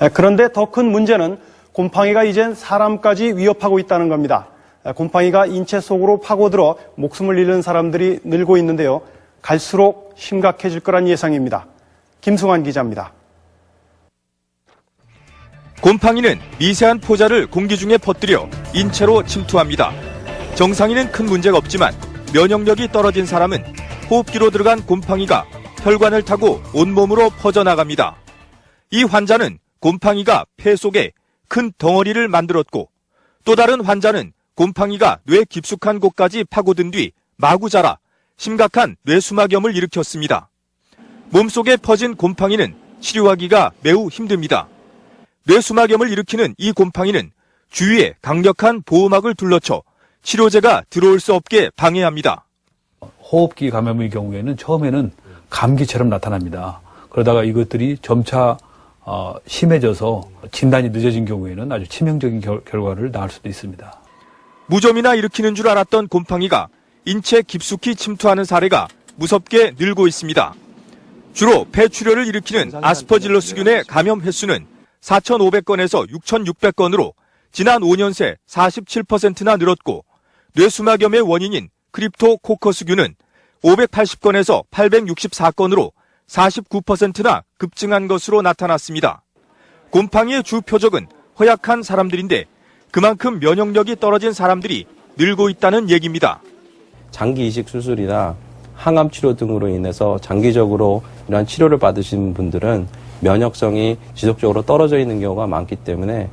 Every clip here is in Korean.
에, 그런데 더 큰 문제는 곰팡이가 이젠 사람까지 위협하고 있다는 겁니다. 에, 곰팡이가 인체 속으로 파고들어 목숨을 잃는 사람들이 늘고 있는데요. 갈수록 심각해질 거란 예상입니다. 김승환 기자입니다. 곰팡이는 미세한 포자를 공기 중에 퍼뜨려 인체로 침투합니다. 정상인은 큰 문제가 없지만 면역력이 떨어진 사람은 호흡기로 들어간 곰팡이가 혈관을 타고 온몸으로 퍼져나갑니다. 이 환자는 곰팡이가 폐 속에 큰 덩어리를 만들었고 또 다른 환자는 곰팡이가 뇌 깊숙한 곳까지 파고든 뒤 마구 자라 심각한 뇌수막염을 일으켰습니다. 몸속에 퍼진 곰팡이는 치료하기가 매우 힘듭니다. 뇌수막염을 일으키는 이 곰팡이는 주위에 강력한 보호막을 둘러쳐 치료제가 들어올 수 없게 방해합니다. 호흡기 감염의 경우에는 처음에는 감기처럼 나타납니다. 그러다가 이것들이 점차 어, 심해져서 진단이 늦어진 경우에는 아주 치명적인 결, 결과를 낳을 수도 있습니다. 무좀이나 일으키는 줄 알았던 곰팡이가 인체 깊숙이 침투하는 사례가 무섭게 늘고 있습니다. 주로 폐출혈을 일으키는 아스퍼질러스균의 감염 횟수는 4,500건에서 6,600건으로 지난 5년 새 47%나 늘었고 뇌수막염의 원인인 크립토코커스균은 580건에서 864건으로 49%나 급증한 것으로 나타났습니다. 곰팡이의 주 표적은 허약한 사람들인데 그만큼 면역력이 떨어진 사람들이 늘고 있다는 얘기입니다. 장기 이식 수술이나 항암 치료 등으로 인해서 장기적으로 이러한 치료를 받으신 분들은 면역성이 지속적으로 떨어져 있는 경우가 많기 때문에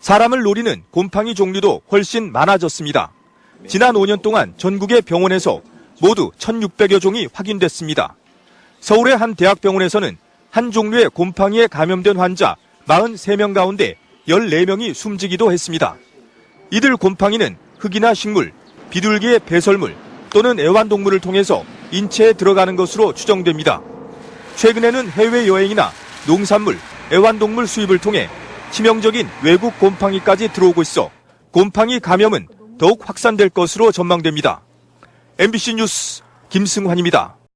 사람을 노리는 곰팡이 종류도 훨씬 많아졌습니다. 지난 5년 동안 전국의 병원에서 모두 1,600여 종이 확인됐습니다. 서울의 한 대학병원에서는 한 종류의 곰팡이에 감염된 환자 43명 가운데 14명이 숨지기도 했습니다. 이들 곰팡이는 흙이나 식물, 비둘기의 배설물 또는 애완동물을 통해서 인체에 들어가는 것으로 추정됩니다. 최근에는 해외여행이나 농산물, 애완동물 수입을 통해 치명적인 외국 곰팡이까지 들어오고 있어 곰팡이 감염은 더욱 확산될 것으로 전망됩니다. MBC 뉴스 김승환입니다.